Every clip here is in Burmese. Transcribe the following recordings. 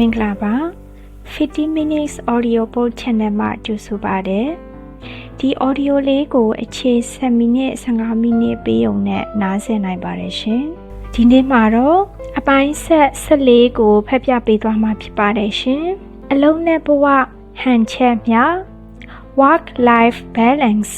မင်္ဂလာပါ50 minutes audio book channel မှာကြိုဆိုပါရစေဒီ audio လေးကိုအခြေ7မိနစ်15မိနစ်ပေးုံနဲ့နားဆင်နိုင်ပါတယ်ရှင်ဒီနေ့မှာတော့အပိုင်းဆက်14ကိုဖတ်ပြပေးသွားမှာဖြစ်ပါတယ်ရှင်အလုံးနဲ့ဘဝဟန်ချက်မြ work life balance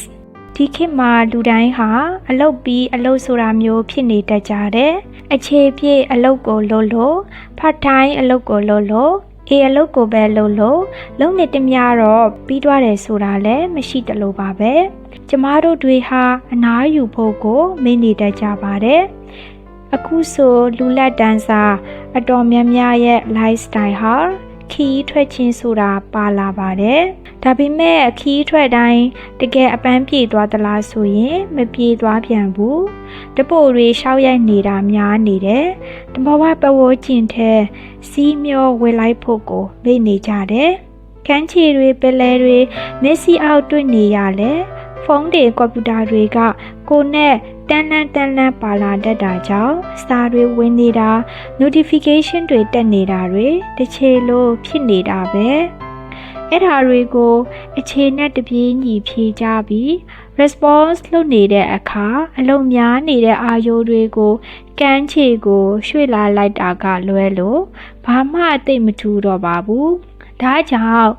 ဒီခေတ်မှာလူတိုင်းဟာအလုပ်ပြီးအလုပ်ဆိုတာမျိုးဖြစ်နေတတ်ကြတယ်။အခြေပြည့်အလုပ်ကိုလုပ်လို့ part time အလုပ်ကိုလုပ်လို့အေးအလုပ်ကိုပဲလုပ်လို့လုံနေတမတော့ပြီးသွားတယ်ဆိုတာလည်းမရှိတလို့ပါပဲ။ကျမတို့တွေဟာအနားယူဖို့ကိုမေ့နေတတ်ကြပါတယ်။အခုဆိုလူလက်တန်းစာအတော်များများရဲ့ lifestyle ဟာ ခီးထွက်ခြင်းဆိုတာပါလာပါတယ်။ဒါပေမဲ့ခီးထွက်တိုင်းတကယ်အပန်းပြေသွားသလားဆိုရင်မပြေသွားပြန်ဘူး။တပို့တွေရှောက်ရိုက်နေတာများနေတယ်။တမဝပဝကျင်ထဲစီးမျောဝေလိုက်ဖို့ကိုမေ့နေကြတယ်။ကန်းချီတွေပလဲတွေမျက်စိအောက်တွေ့နေရလဲဖုန်းတွေကွန်ပျူတာတွေကကိုနဲ့ တန်းလန်းတန်းလန်းပါလာတတ်တာကြောင့်စာတွေဝင်နေတာ notification တွေတက်နေတာတွေတစ်ချေလို့ဖြစ်နေတာပဲအဲ့ဓာတွေကိုအခြေနဲ့တပြေးညီဖြေကြပြီး response လုပ်နေတဲ့အခါအလုံများနေတဲ့အာယိုတွေကိုကန်းချေကိုရွှေ့လာလိုက်တာကလွဲလို့ဘာမှအသိမထူတော့ပါဘူး ဒါကြောင့်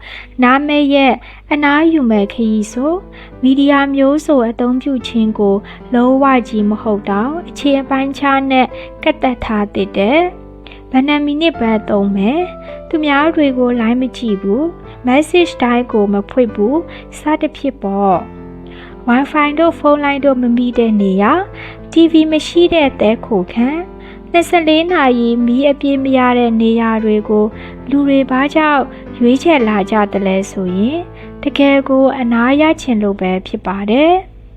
နာမည်ရဲ့အနားယူမဲ့ခရီးဆိုမီဒီယာမျိုးဆိုအသုံးပြုခြင်းကို လုံးဝကြီးမဟုတ်တော့အခြေအပိုင်းခြားနဲ့ကတ်သက်ထားတဲ့ဗဏ္ဍမီနစ်ပဲသုံးမယ်သူများတွေကို line မကြည့်ဘူး message တိုင်းကိုမဖွင့်ဘူးစသဖြင့်ပေါ့ Wi-Fi တို့ဖုန်းလိုင်းတို့မမိတဲ့နေရာ TV မရှိတဲ့တဲခိုခန်း 24နာရီမီးအပြည့်မရတဲ့နေရာတွေကို လူတွေဘာကြောင့်ရွေးချယ်လာကြတယ်လဲဆိုရင် တကယ်ကို အနာရချင်လို့ပဲဖြစ်ပါတယ်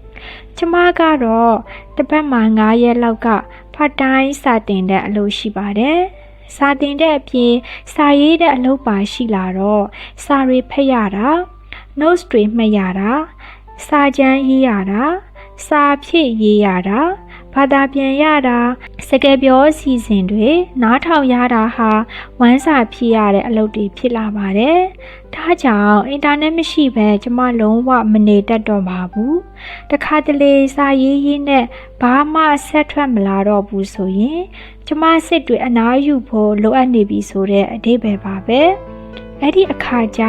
။ကျမကတော့တပတ်မှ9ရက်လောက်ကဖတ်တိုင်းစာတင်တဲ့အလုပ်ရှိပါတယ်။စာတင်တဲ့အပြင်စာရေးတဲ့အလုပ်ပါရှိလာတော့စာတွေဖတ်ရတာ notes တွေမှတ်ရတာစာကြမ်းရေးရတာစာဖြည့်ရေးရတာ ဘာသာပြန်ရတာစကားပြောစီစဉ်တွေနားထောင်ရတာဟာဝမ်းစာဖြစ်ရတဲ့အလုပ်တွေဖြစ်လာပါတယ်။ဒါကြောင့်အင်တာနက်မရှိဘဲကျမလုံးဝမနေတတ်တော့ပါဘူး။တခါတလေစာရေးရေးနဲ့ဘာမှဆက်ထွက်မလာတော့ဘူးဆိုရင်ကျမစစ်တွေအနားယူဖို့လိုအပ်နေပြီဆိုတဲ့အဓိပ္ပာယ်ပါပဲ။အဲ့ဒီအခါကျ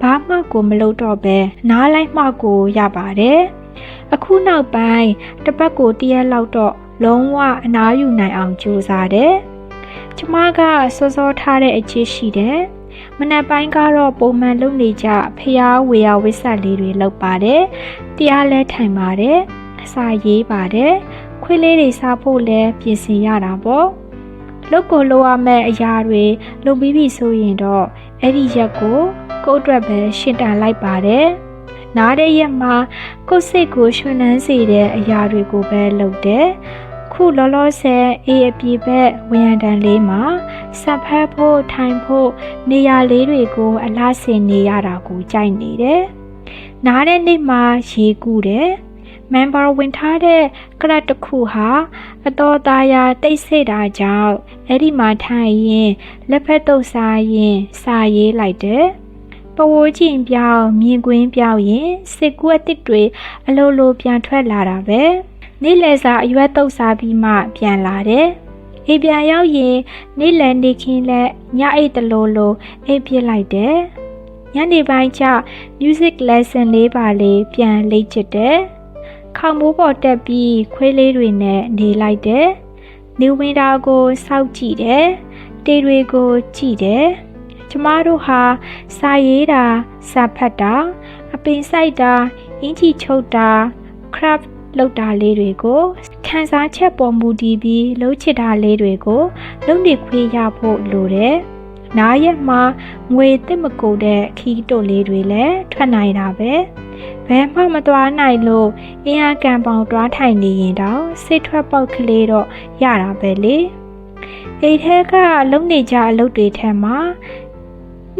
ဘာမှကိုမလုပ်တော့ပဲနားလိုက်မှကိုရပါတယ်။ အခုနောက်ပိုင်းတစ်ပတ်ကိုတရက်လောက်တော့လုံးဝအနားယူနိုင်အောင်ကြိုးစားတယ်။ကျမကစောစောထားတဲ့အချစ်ရှိတယ်။မနက်ပိုင်းကတော့ပုံမှန်လုပ်နေကြဖျားဝေယဝိဆက်လေးတွေလုပ်ပါတယ်။တရားလဲထိုင်ပါတယ်။အစာရေးပါတယ်။ခွေးလေးတွေစားဖို့လဲပြင်ဆင်ရတာပေါ့။လုပ်ကိုလုပ်ရမယ့်အရာတွေလုပ်ပြီးပြီဆိုရင်တော့အဲ့ဒီရက်ကိုကိုယ့်အတွက်ပဲရှင်းတန်လိုက်ပါတယ်။ နားတဲ့ရက်မှာကိုယ်စိတ်ကိုရွှင်နှန်းစေတဲ့အရာတွေကိုပဲလုပ်တယ်။ခုလောလောဆယ်အေးအပြေဘက်ဝရံတန်လေးမှာဆက်ဖက်ဖို့ထိုင်ဖို့နေရာလေးတွေကိုအလားစင်နေရတာကိုကြိုက်နေတယ်။နားတဲ့နေ့မှာရေကူးတယ်။ member ဝင်ထားတဲ့ကလပ်တစ်ခုဟာအတော်သားရာတိတ်ဆိတ်တာကြောင့်အဲ့ဒီမှာထိုင်ရင်လက်ဖက်တုပ်စားရင်စာရေးလိုက်တယ်။ ပဝိုးချင်းပြောင်းမြင်ကွင်းပြောင်းရင်စစ်ကူအစ်စ်တွေအလိုလိုပြန်ထွက်လာတာပဲနေ့လယ်စာအရွက်တုပ်စားပြီးမှပြန်လာတယ်အိမ်ပြန်ရောက်ရင်နေ့လယ်နေခင်းလက်ညအိတ်တလို့လို့အိပ်ပြစ်လိုက်တယ်ညနေပိုင်းကျ music lesson လေးပါလေးပြန်လေ့ကျင့်တယ်ခေါင်းမိုးပေါ်တက်ပြီးခွေးလေးတွေနဲ့နေလိုက်တယ်နေဝင်တာကိုစောက်ကြည့်တယ်တေတွေကိုကြည့်တယ် ကျမတို့ဟာစာရေးတာစာဖတ်တာအပင်စိုက်တာအင်ကြီးချုပ်တာ craft လုပ်တာလေးတွေကိုခန်းစားချက်ပေါ်မူတည်ပြီးလှုပ်ချစ်တာလေးတွေကိုလုပ်နေခွေးရဖို့လိုတယ်။နားရက်မှာငွေတစ်မကုန်တဲ့ခီးတုတ်လေးတွေလည်းထွက်နိုင်တာပဲ။ဘယ်မှမသွားနိုင်လို့အင်းအားကံပေါင်တွားထိုင်နေရင်တော့စိတ်ထွက်ပေါက်ကလေးတော့ရတာပဲလေ။အိတ်ထဲကလုံနေကြအလုပ်တွေထဲမှာ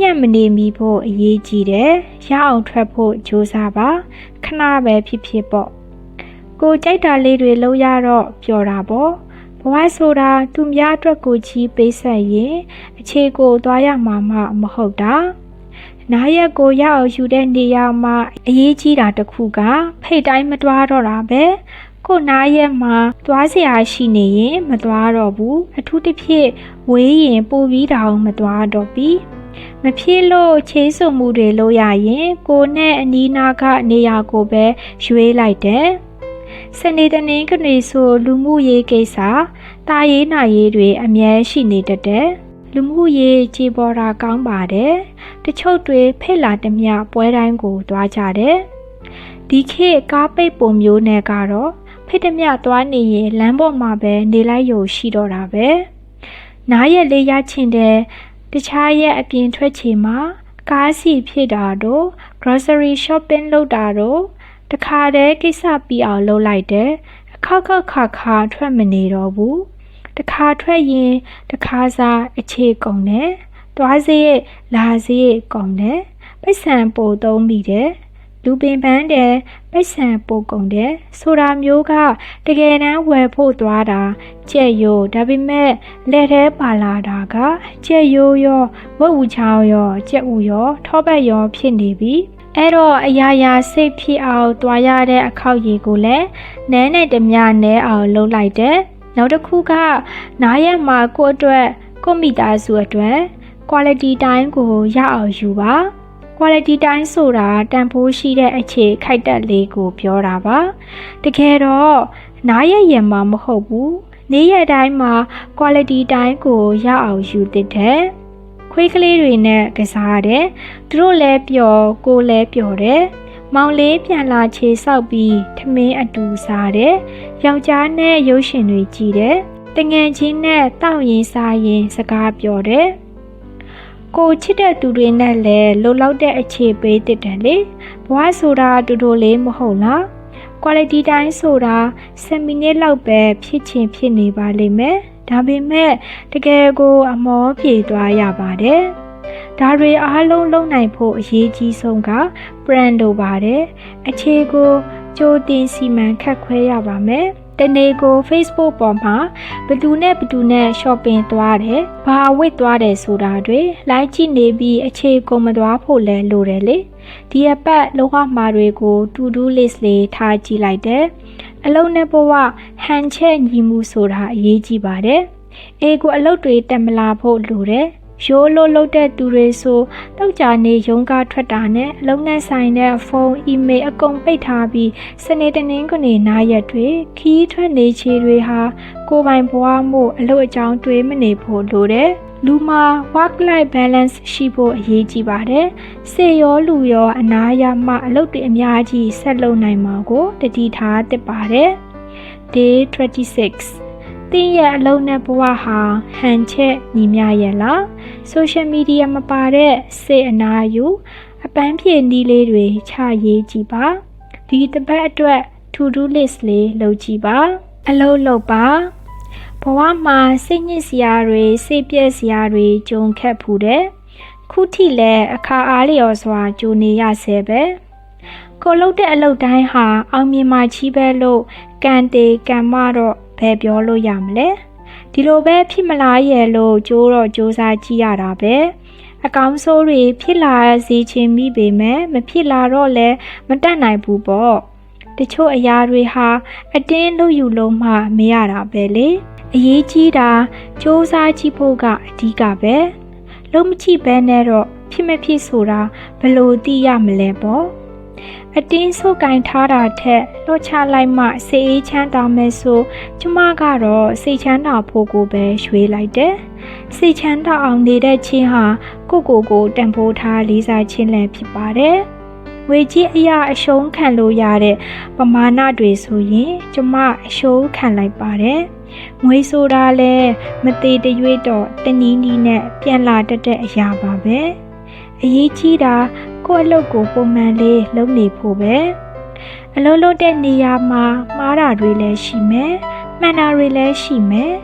ညံ့မနေမိဖို့အရေးကြီးတယ်။ရအောင်ထွက်ဖို့ကြိုးစားပါ။ခဏပဲဖြစ်ဖြစ်ပေါ့။ကိုကြိုက်တာလေးတွေလုပ်ရတော့ပျော်တာပေါ့။ဘဝဆိုတာသူများအတွက်ကိုကြီးပေးဆက်ရင်အခြေကိုသွားရမှာမှမဟုတ်တာ။နားရက်ကိုရအောင်ယူတဲ့နေရာမှာအရေးကြီးတာတစ်ခုက ဖိတ်တိုင်းမတွားတော့တာပဲ။ကိုနားရက်မှာသွားစရာရှိနေရင်မသွားတော့ဘူးအထူးသဖြင့်ဝေးရင်ပူပြီးတောင်မသွားတော့ဘူး မဖြစ်လို့ချေးဆုံမှုတွေလုပ်ရရင်ကိုနဲ့အနီးနားကနေရာကိုပဲရွေးလိုက်တယ်စနေတနင်္ဂနွေဆိုလူမှုရေးကိစ္စတာရေးနာရေးတွေအမြဲရှိနေတတ်တယ်လူမှုရေးကြေပေါ်တာကောင်းပါတယ်တချို့တွေဖိတ်လာတမျှပွဲတိုင်းကိုသွားကြတယ်ဒီခေတ်ကားပိတ်ပုံမျိုးနဲ့ကတော့ဖိတ်တမျှသွားနေရင်လမ်းပေါ်မှာပဲနေလိုက်ရုံရှိတော့တာပဲနားရက်လေးရချင်တယ် တခြားရက်အပြင်ထွက်ချင်မှာကားစီဖြစ်တာတို့ grocery shopping လုပ်တာတို့တခါတည်းကိစ္စပြီးအောင်လုပ်လိုက်တယ်အခောက်ခောက်ခါခါထွက်မနေတော့ဘူးတခါထွက်ရင်တခါစားအခြေကုန်တယ်သွားစေးလာစေးကုန်တယ်ပိတ်ဆံပို့သုံးမိတယ် လူပင်ပန်းတယ်ပိတ်ဆံပို့ကုန်တယ်ဆိုတာမျိုးကတကယ်တမ်းဝယ်ဖို့သွားတာကြက်ရိုးဒါပေမဲ့လက်ထဲပါလာတာကကြက်ရိုးရောဝက်ဝူချောင်းရောကြက်ဥရော ထောပတ်ရောဖြစ်နေပြီအဲ့တော့အရာရာစိတ်ဖြစ်အောင်တွားရတဲ့အခောက်ရည်ကိုလည်းနန်းနဲ့တမျှနဲအောင်လှုပ်လိုက်တယ်နောက်တစ်ခုကနားရက်မှာကိုယ့်အတွက်ကိုမိသားစုအတွက် quality time ကိုရအောင်ယူပါ quality time ဆိုတာတန်ဖိုးရှိတဲ့အခြေခိုက်တက်လေးကိုပြောတာပါတကယ်တော့နားရရင်မှမဟုတ်ဘူးနေ့ရက်တိုင်းမှာ quality time ကိုရအောင်ယူသင့်တယ်ခွေးကလေးတွေနဲ့ကစားတယ်သူတို့လည်းပျော်ကိုလည်းပျော်တယ်မောင်လေးပြန်လာခြေဆောက်ပြီးထမင်းအတူစားတယ်ယောက်ျားနဲ့ရုပ်ရှင်တွေကြည့်တယ်တငယ်ချင်းနဲ့တောက်ရင်စားရင်စကားပြောတယ် ကိုချစ်တဲ့သူတွေနဲ့လည်းလှုပ်လောက်တဲ့အခြေပေးတည်တယ်လေဘဝဆိုတာတူတူလေးမဟုတ်လား quality time ဆိုတာ7မိနစ်လောက်ပဲဖြစ်ချင်ဖြစ်နေပါလိမ့်မယ်ဒါပေမဲ့တကယ်ကို အမောပြေသွားရပါတယ်ဒါတွေအားလုံးလုံးနိုင်ဖို့အရေးကြီးဆုံးက brand တို့ပါတယ်အခြေကိုကြိုတင်စီမံခန့်ခွဲရပါမယ် တနေ့ကို Facebook ပေါ်မှာဘသူနဲ့ဘသူနဲ့ shopping သွားတယ်။ဘာဝတ်သွားတယ်ဆိုတာတွေလိုက်ကြည့်နေပြီးအခြေကုန်မသွားဖို့လဲလိုတယ်လေ။ဒီအပတ်လောကမှာတွေကို to do list လေးထားကြည့်လိုက်တယ်။အလုံးနဲ့ဘဝဟန်ချက်ညီမှုဆိုတာအရေးကြီးပါတယ်။အေကိုအလုပ်တွေတက်မလာဖို့လိုတယ်။ ရိုးလို့လုပ်တဲ့သူတွေဆိုတောက်ကြနေရုံးကားထွက်တာနဲ့အလုံးနဲ့ဆိုင်တဲ့ဖုန်း အီးမေးလ်အကုန်ပိတ်ထားပြီးစနေတနင်္ဂနွေနာရက်တွေခီးထွက်နေချေတွေဟာကိုပိုင်ဘဝမှုအလို့အကြောင်းတွေးမနေဖို့လိုတယ်လူမှာ work life balance ရှိဖို့အရေးကြီးပါတယ်။စေရောလူရောအနာရမှအလုပ်တွေအများကြီးဆက်လုပ်နိုင်မှာကိုတတိထားသစ်ပါတယ်။ Day 26တင်းရဲ့အလုံးနဲ့ဘဝဟာဟန်ချက်ညီမျှရဲ့လား social media မပါတဲ့စေအနာယူအပန်းဖြေနည်းလေးတွေချရေးကြည့်ပါဒီတစ်ပတ်အတွက် to do list လေးလုပ်ကြည့်ပါအလုပ်လုပ်ပါဘဝမှာစိတ်ညစ်စရာတွေစိတ်ပြည့်စရာတွေကြုံခက်ဖူးတယ်ခုထိလည်းအခါအားလျော်စွာကြိုနေရဆဲပဲကိုလုပ်တဲ့အလုပ်တိုင်းဟာအောင်မြင်မှချီးပဲလို့ကံတေကံမတော့ဘယ်ပြောလို့ရမလဲ ဒီလိုပဲဖြစ်မလားရဲ့လို့ကြိုးတော့ကြိုးစားကြည့်ရတာပဲအကောင်းဆိုးတွေဖြစ်လာစေချင်မိပေမဲ့မဖြစ်လာတော့လဲမတတ်နိုင်ဘူးပေါ့တချို့အရာတွေဟာအတင်းလို့ယူလို့မှမရတာပဲလေအရေးကြီးတာစူးစမ်းကြည့်ဖို့ကအဓိကပဲလုံးမချိဘဲနဲ့တော့ဖြစ်မဖြစ်ဆိုတာဘယ်လိုသိရမလဲပေါ့ အတင်းဆုပ်ကင်ထားတာထက်လှော့ချလိုက်မှစိတ်အေးချမ်းသာမယ်ဆိုကျမကတော့စိတ်ချမ်းသာဖို့ကိုပဲရွေးလိုက်တယ်စိတ်ချမ်းသာအောင်နေတဲ့ချင်းဟာကိုကိုကိုတန်ဖိုးထားလေးစားခြင်းလည်းဖြစ်ပါတယ်ဝေကြီးအရာအရှုံးခံလို့ရတဲ့ပမာဏတွေဆိုရင်ကျမအရှုံးခံလိုက်ပါတယ်ငွေဆိုတာလဲမသေးတရွေ့တော့တနည်းနည်းနဲ့ပြန်လာတတ်တဲ့အရာပါပဲအရေးကြီးတာ ကိုယ့်အလုပ်ကိုပုံမှန်လေးလုပ်နေဖို့ပဲအလုပ်လုပ်တဲ့နေရာမှာမှားတာတွေလည်းရှိမယ်မှန်တာတွေလည်းရှိမယ်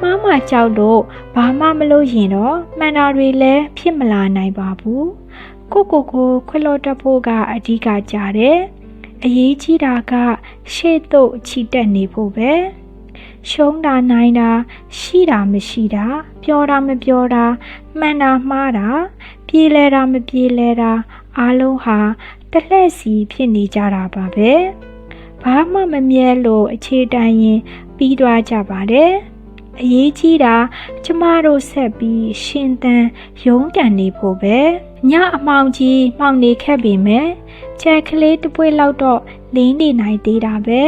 မှားမှကြောက်လို့ဘာမှမလုပ်ရင်တော့မှန်တာတွေလည်းဖြစ်မလာနိုင်ပါဘူးကိုကိုကိုခွလို့တက်ဖို့ကအဓိကကြတယ်အရေးကြီးတာကရှေ့သို့ချီတက်နေဖို့ပဲရှုံးတာနိုင်တာရှိတာမရှိတာပြောတာမပြောတာမှန်တာမှားတာပြေးလဲတာမပြေးလဲတာ အားလုံးဟာတလှည့်စီဖြစ်နေကြတာပါပဲဘာမှမမြဲလို့အခြေတန်ရင်ပြီးသွားကြပါတယ်အရေးကြီးတာကျမတို့ဆက်ပြီးရှင်သန်ရုန်းကန်နေဖို့ပဲညအမောင်ကြီးမှောင်နေခဲ့ပေမဲ့ချက်ကလေးတစ်ပွေလောက်တော့လင်းနေနိုင်သေးတာပဲ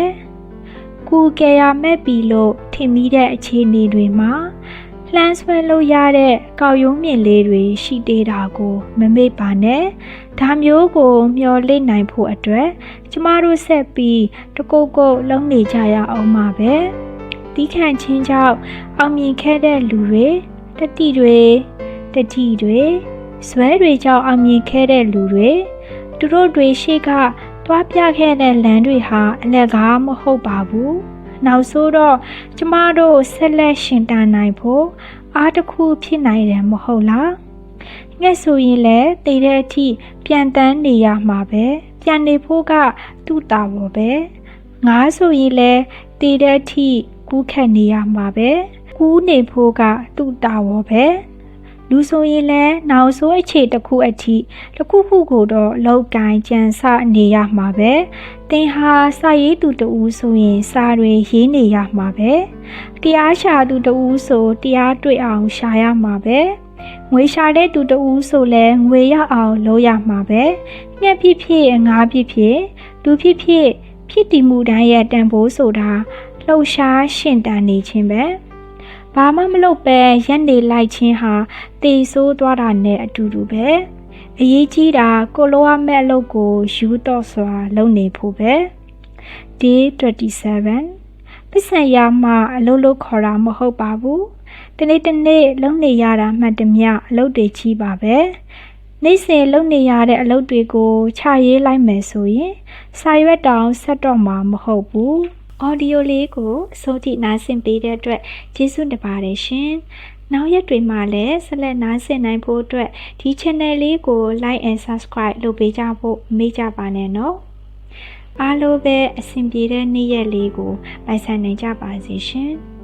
ကူကယ်ရမဲ့ပြီလို့ထင်မိတဲ့အခြေအနေတွေမှာ လှမ်းဆွဲလို့ရတဲ့ကောက်ရုံးမြင့်လေးတွေရှိသေးတာကိုမမေ့ပါနဲ့ဒါမျိုးကိုမျှော်လင့်နိုင်ဖို့အတွက်ကျမတို့ဆက်ပြီးတကုတ်ကုတ်လုံးနေကြရအောင်ပါပဲတီးခန့်ချင်းကြောင့်အောင်မြင်ခဲ့တဲ့လူတွေတတိတွေတတိတွေဇွဲတွေကြောင့်အောင်မြင်ခဲ့တဲ့လူတွေသူတို့တွေရှေ့ကတွားပြခဲ့တဲ့လမ်းတွေဟာအလက်ကားမဟုတ်ပါဘူး နောက်ဆိုတော့ကျမတို့ဆက်လက်ရှင်တန်နိုင်ဖို့အားတစ်ခုဖြစ်နိုင်တယ်မဟုတ်လားငှက်ဆိုရင်လည်းတည်တဲ့အထိပြန်တန်းနေရမှာပဲပြန်နေဖို့ကသူ့တာဘောပဲငါဆိုရင်လည်းတည်တဲ့အထိကူးခတ်နေရမှာပဲကူးနေဖို့ကသူ့တာဘောပဲ လူဆိုရင်လည်းနောက်ဆိုးအခြေတစ်ခုအထိတစ်ခုခုကိုတော့လောက်ကင်ကြံစနေရမှာပဲသင်ဟာစာရေးသူတူဆိုရင်စာတွေရေးနေရမှာပဲတရားရှာသူတူဆိုတရားတွေ့အောင်ရှာရမှာပဲငွေရှာတဲ့သူတူဆိုလဲငွေရအောင်လုပ်ရမှာပဲညက်ဖြစ်ဖြစ်ငါဖြစ်ဖြစ်လူဖြစ်ဖြစ်ဖြစ်တည်မှုတိုင်းရဲ့တန်ဖိုးဆိုတာလှုပ်ရှားရှင်တန်နေခြင်းပဲ ဘာမှမလုပ်ပဲရက်နေလိုက်ခြင်းဟာတေဆိုးသွားတာနဲ့အတူတူပဲအရေးကြီးတာကိုလိုရမဲ့အလုပ်ကိုယူတော့စွာလုပ်နေဖို့ပဲ Day 27ပစ္စံရမှအလုပ်လုပ်ခေါ်တာမဟုတ်ပါဘူးတနေ့တနေ့လုပ်နေရတာမှတ်တမျှအလုပ်တွေကြီးပါပဲနေ့စဉ်လုပ်နေရတဲ့အလုပ်တွေကိုခြာရေးလိုက်မယ်ဆိုရင်စာရွက်တောင်ဆက်တော့မှာမဟုတ်ဘူး အော်ဒီယိုလေးကိုအစိုးထိနားဆင်ပေးတဲ့အတွက်ကျေးဇူးတင်ပါတယ်ရှင်။နောက်ရက်တွေမှာလည်းဆက်လက်နားဆင်နိုင်ဖို့အတွက်ဒီ channel လေးကို like and subscribe လုပ်ပေးကြဖို့မေ့ကြပါနဲ့နော်။အားလုံးပဲအဆင်ပြေတဲ့နေ့ရက်လေးကိုပိုင်ဆိုင်နိုင်ကြပါစေရှင်။